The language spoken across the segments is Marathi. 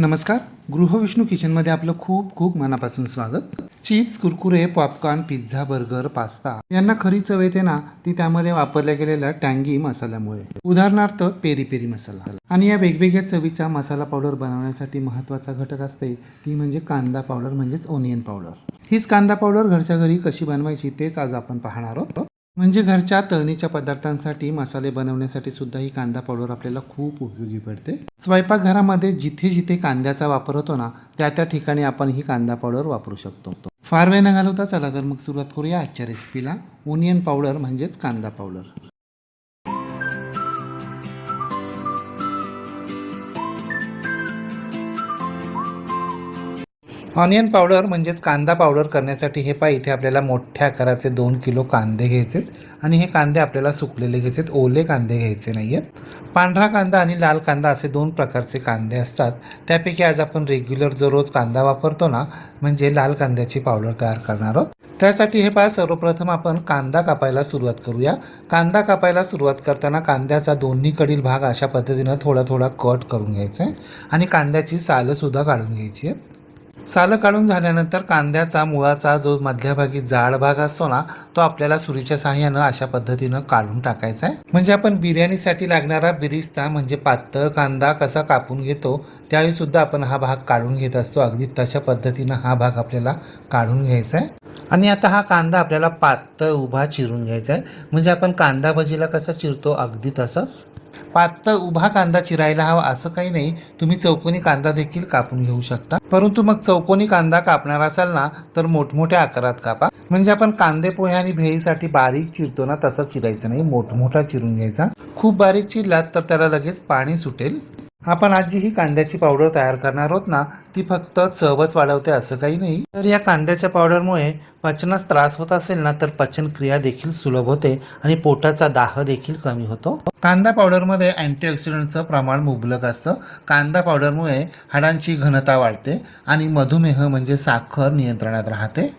नमस्कार. गृहविष्णू किचनमध्ये आपलं खूप खूप मनापासून स्वागत. Chips Kurkure popcorn pizza burger pasta यांना खरी चव येते ना ती त्यामध्ये वापरल्या गेलेल्या टँगी मसाल्यामुळे. उदाहरणार्थ पेरी पेरी मसाला. आणि या वेगवेगळ्या चवीचा मसाला पावडर बनवण्यासाठी महत्त्वाचा घटक असते ती म्हणजे कांदा पावडर म्हणजेच ओनियन पावडर हीच कांदा पावडर घरच्या घरी कशी बनवायची तेच आज आपण पाहणार आहोत. म्हणजे घरच्या तळणीच्या पदार्थांसाठी मसाले बनवण्यासाठी सुद्धा ही कांदा पावडर आपल्याला खूप उपयोगी पडते. स्वयंपाकघरामध्ये जिथे जिथे कांद्याचा वापर होतो ना त्या त्या ठिकाणी आपण ही कांदा पावडर वापरू शकतो. फार वेळ न घालवता चला तर मग सुरुवात करूया आजच्या रेसिपीला ओनियन पावडर म्हणजेच कांदा पावडर. ऑनियन पावडर म्हणजेच कांदा पावडर करण्यासाठी हे पाय इथे आपल्याला मोठ्या आकाराचे दोन किलो कांदे घ्यायचेत आणि हे कांदे आपल्याला सुकलेले घ्यायचेत ओले कांदे घ्यायचे नाही आहेत पांढरा कांदा आणि लाल कांदा असे दोन प्रकारचे कांदे असतात. त्यापैकी आज आपण रेग्युलर जो रोज कांदा वापरतो ना म्हणजे लाल कांद्याची पावडर तयार करणार आहोत. त्यासाठी हे पहा सर्वप्रथम आपण कांदा कापायला सुरुवात करूया. कांदा कापायला सुरुवात करताना कांद्याचा दोन्हीकडील भाग अशा पद्धतीनं थोडा थोडा कट करून घ्यायचा आहे आणि कांद्याची सालंसुद्धा काढून घ्यायची आहे. सालं काढून झाल्यानंतर कांद्याचा मुळाचा जो मध्यभागी जाड भाग असतो ना तो आपल्याला सुरीच्या सहाय्यानं अशा पद्धतीनं काढून टाकायचा आहे. म्हणजे आपण बिर्याणीसाठी लागणारा बिरिस्ता म्हणजे पातळ कांदा कसा कापून घेतो त्यावेळी सुद्धा आपण हा भाग काढून घेत असतो. अगदी तशा पद्धतीनं हा भाग आपल्याला काढून घ्यायचा आहे. आणि आता हा कांदा आपल्याला पातळ उभा चिरून घ्यायचा आहे. म्हणजे आपण कांदा भजीला कसा चिरतो अगदी तसाच. पातळ उभा कांदा चिरायला हवा असं काही नाही. तुम्ही चौकोनी कांदा देखील कापून घेऊ शकता. परंतु मग चौकोनी कांदा कापणार असाल ना तर मोठमोठ्या आकारात कापा. म्हणजे आपण कांदे पोहे आणि भेळीसाठी बारीक चिरतो ना तसा चिरायचं नाही. मोठमोठा चिरून घ्यायचा. खूप बारीक चिरलात तर त्याला लगेच पाणी सुटेल. आपण आज जी ही कांद्याची पावडर तयार करणार आहोत ना ती फक्त चवच वाढवते असं काही नाही. तर या कांद्याच्या पावडरमुळे पचनास त्रास होत असेल ना तर पचनक्रिया देखील सुलभ होते आणि पोटाचा दाह देखील कमी होतो. कांदा पावडरमध्ये अँटीऑक्सिडंटचं प्रमाण मुबलक असतं. कांदा पावडरमुळे हाडांची घनता वाढते आणि मधुमेह म्हणजे साखर नियंत्रणात राहते.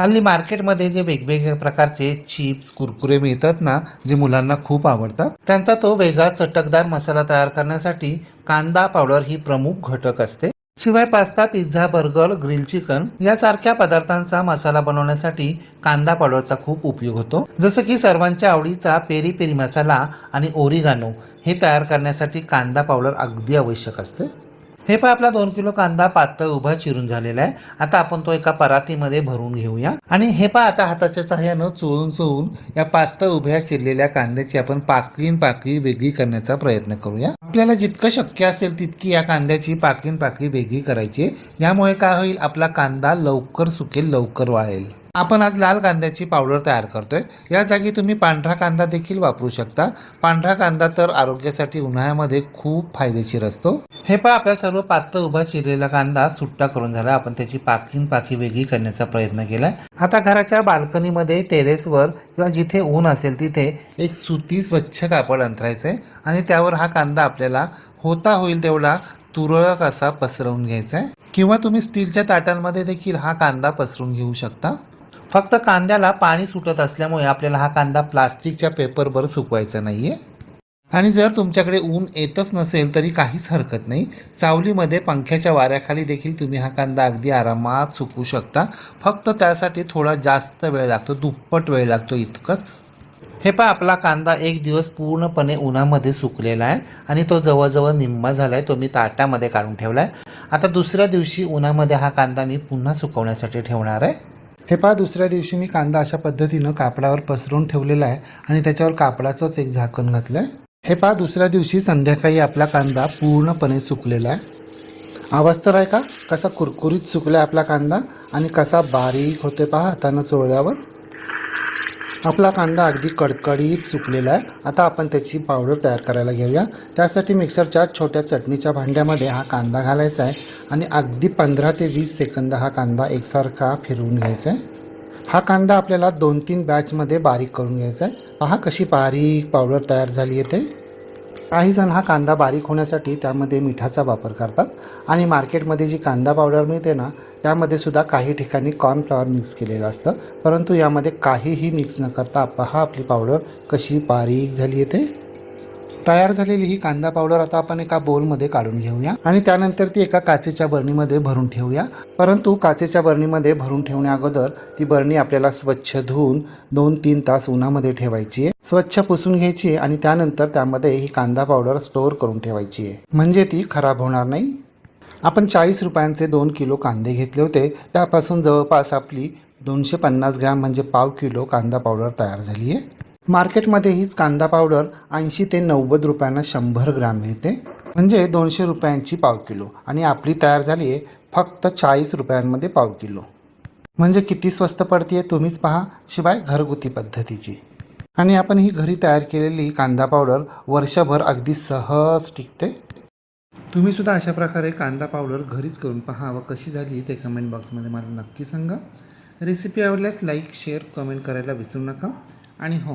हल्ली मार्केटमध्ये जे वेगवेगळ्या प्रकारचे चिप्स कुरकुरे मिळतात ना जे मुलांना खूप आवडतात त्यांचा तो वेगळा चटकदार मसाला तयार करण्यासाठी कांदा पावडर ही प्रमुख घटक असते. शिवाय pasta pizza burger grill chicken यासारख्या पदार्थांचा मसाला बनवण्यासाठी कांदा पावडरचा खूप उपयोग होतो. जसं की सर्वांच्या आवडीचा पेरी पेरी मसाला आणि ओरिगानो हे तयार करण्यासाठी कांदा पावडर अगदी आवश्यक असते. हे पण आपला दोन किलो कांदा पातळ उभा चिरून झालेला आहे. आता आपण तो एका परातीमध्ये भरून घेऊया. आणि हे पा आता हाताच्या सहाय्यानं चोळून चोळून या पातळ उभ्या चिरलेल्या कांद्याची आपण पाकळीन पाकळी वेगळी करण्याचा प्रयत्न करूया. आपल्याला जितकं शक्य असेल तितकी या कांद्याची पाकळीन पाकळी वेगळी करायची यामुळे काय होईल? आपला कांदा लवकर सुकेल लवकर वाळेल. आपण आज लाल कांद्याची पावडर तयार करतोय. या जागी तुम्ही पांढरा कांदा देखील वापरू शकता. पांढरा कांदा तर आरोग्यासाठी उन्हाळ्यामध्ये खूप फायदेशीर असतो. हे पण आपला सर्व पातळ उभा चिरलेला कांदा सुट्टा करून झाला. आपण त्याची पाकीन पाकी वेगळी करण्याचा प्रयत्न केलाय. आता घराच्या बाल्कनीमध्ये टेरेसवर किंवा जिथे ऊन असेल तिथे एक सुती स्वच्छ कापड अंतरायचं आहे आणि त्यावर हा कांदा आपल्याला होता होईल तेवढा तुरळक असा पसरवून घ्यायचा आहे किंवा तुम्ही स्टीलच्या ताटांमध्ये देखील हा कांदा पसरून घेऊ शकता. फक्त कांद्याला पाणी सुटत असल्यामुळे आपल्याला हा कांदा प्लास्टिकच्या पेपरवर सुकवायचा नाही आहे आणि जर तुमच्याकडे ऊन येतच नसेल तरी काहीच हरकत नाही. सावलीमध्ये पंख्याच्या वाऱ्याखाली देखील तुम्ही हा कांदा अगदी आरामात सुकवू शकता. फक्त त्यासाठी थोडा जास्त वेळ लागतो दुप्पट वेळ लागतो इतकंच. हे पहा आपला कांदा एक दिवस पूर्णपणे उन्हामध्ये सुकलेला आहे आणि तो जवळजवळ निम्मा झाला आहे तो मी ताटामध्ये काढून ठेवला आहे आता दुसऱ्या दिवशी उन्हामध्ये हा कांदा मी पुन्हा सुकवण्यासाठी ठेवणार आहे. हे पहा दुसऱ्या दिवशी मी कांदा अशा पद्धतीनं कापडावर पसरून ठेवलेला आहे आणि त्याच्यावर कापडाचंच एक झाकण घातलं आहे हे पहा दुसऱ्या दिवशी संध्याकाळी आपला कांदा पूर्णपणे सुकलेला आहे. आवाज तर आहे का? कसा कुरकुरीत सुकला आपला कांदा आणि कसा बारीक होते पहा हातानं चोळल्यावर. आपला कांदा अगदी कडकडीत सुकलेला आहे. आता आपण त्याची पावडर तयार करायला घेऊया. त्यासाठी मिक्सरच्या छोट्या चटणीच्या भांड्यामध्ये हा कांदा घालायचा आहे आणि अगदी पंधरा ते वीस सेकंद हा कांदा एकसारखा फिरवून घ्यायचा आहे. हा कांदा आपल्याला दोन तीन बॅचमध्ये बारीक करून घ्यायचा आहे. पहा कशी बारीक पावडर तयार झाली आहे ते काही जण हा कांदा बारीक होण्यासाठी त्यामध्ये मिठाचा वापर करतात. आणि मार्केटमध्ये जी कांदा पावडर मिळते ना त्यामध्ये सुद्धा काही ठिकाणी कॉर्नफ्लॉवर मिक्स केलेलं असतं. परंतु यामध्ये काहीही मिक्स न करता पहा आपली पावडर कशी बारीक झाली आहे ते तयार झालेली ही कांदा पावडर आता आपण एका बोलमध्ये काढून घेऊया. आणि त्यानंतर ती एका काचेच्या बरणीमध्ये भरून ठेवूया. परंतु काचेच्या बरणीमध्ये भरून ठेवण्या अगोदर ती बरणी आपल्याला स्वच्छ धुवून दोन तीन तास उन्हामध्ये ठेवायची आहे. स्वच्छ पुसून घ्यायची आहे आणि त्यानंतर त्यामध्ये ही कांदा पावडर स्टोअर करून ठेवायची आहे. म्हणजे ती खराब होणार नाही. आपण चाळीस रुपयांचे दोन किलो कांदे घेतले होते. त्यापासून जवळपास आपली दोनशे पन्नास ग्रॅम म्हणजे पाव किलो कांदा पावडर तयार झाली आहे. मार्केटमध्ये हीच कांदा पावडर ऐंशी ते नव्वद रुपयांना शंभर ग्रॅम मिळते. म्हणजे दोनशे रुपयांची पाव किलो. आणि आपली तयार झाली आहे फक्त चाळीस रुपयांमध्ये पाव किलो. म्हणजे किती स्वस्त पडते तुम्हीच पहा. शिवाय घरगुती पद्धतीची. आणि आपण ही घरी तयार केलेली कांदा पावडर वर्षभर अगदी सहज टिकते. तुम्ही सुद्धा अशा प्रकारे कांदा पावडर घरीच करून पहा व कशी झाली ते कमेंट बॉक्समध्ये मला नक्की सांगा. रेसिपी आवडल्यास लाईक शेअर कमेंट करायला विसरू नका. आणि हो